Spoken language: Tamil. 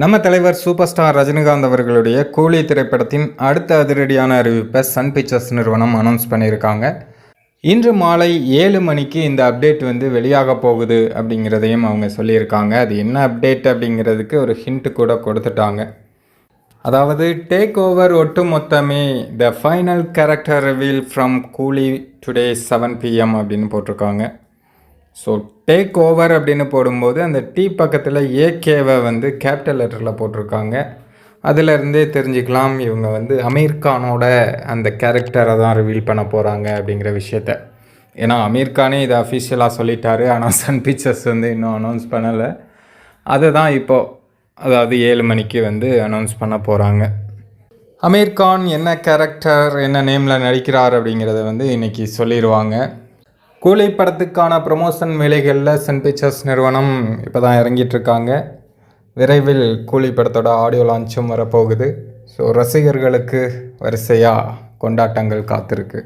நம்ம தலைவர் சூப்பர் ஸ்டார் ரஜினிகாந்த் அவர்களுடைய கூலி திரைப்படத்தின் அடுத்த அதிரடியான அறிவிப்பை சன் பிக்சர்ஸ் நிறுவனம் அனௌன்ஸ் பண்ணியிருக்காங்க. இன்று மாலை ஏழு மணிக்கு இந்த அப்டேட் வந்து வெளியாக போகுது அப்படிங்கிறதையும் அவங்க சொல்லியிருக்காங்க. அது என்ன அப்டேட் அப்படிங்கிறதுக்கு ஒரு ஹிண்ட் கூட கொடுத்துட்டாங்க. அதாவது take over ஒட்டுமொத்தமே the final character reveal from Coolie today seven PM அப்படின்னு போட்டிருக்காங்க. ஸோ டேக் ஓவர் அப்படின்னு போடும்போது அந்த டி பக்கத்தில் ஏகேவை வந்து கேபிட்டல் லெட்டரில் போட்டிருக்காங்க. அதிலிருந்தே தெரிஞ்சுக்கலாம் இவங்க வந்து அமீர்கானோட அந்த கேரக்டரை தான் ரிவீல் பண்ண போகிறாங்க அப்படிங்கிற விஷயத்த. ஏன்னா அமீர்கானே இதை அஃபிஷியலாக சொல்லிட்டாரு. ஆனால் சன் பிக்சர்ஸ் வந்து இன்னும் அனௌன்ஸ் பண்ணலை. அதை தான் இப்போது அதாவது ஏழு மணிக்கு வந்து அனௌன்ஸ் பண்ண போகிறாங்க அமீர்கான் என்ன கேரக்டர் என்ன நேமில் நடிக்கிறார் அப்படிங்கிறத வந்து இன்றைக்கி சொல்லிடுவாங்க கூலி படத்துக்கான ப்ரொமோஷன் வேலைகளில் சன் பிக்சர்ஸ் நிறுவனம் இப்போ தான் இறங்கிட்டுருக்காங்க. விரைவில் கூலி படத்தோட ஆடியோ லான்ச்சும் வரப்போகுது. ஸோ ரசிகர்களுக்கு வரிசையாக கொண்டாட்டங்கள் காத்திருக்கு.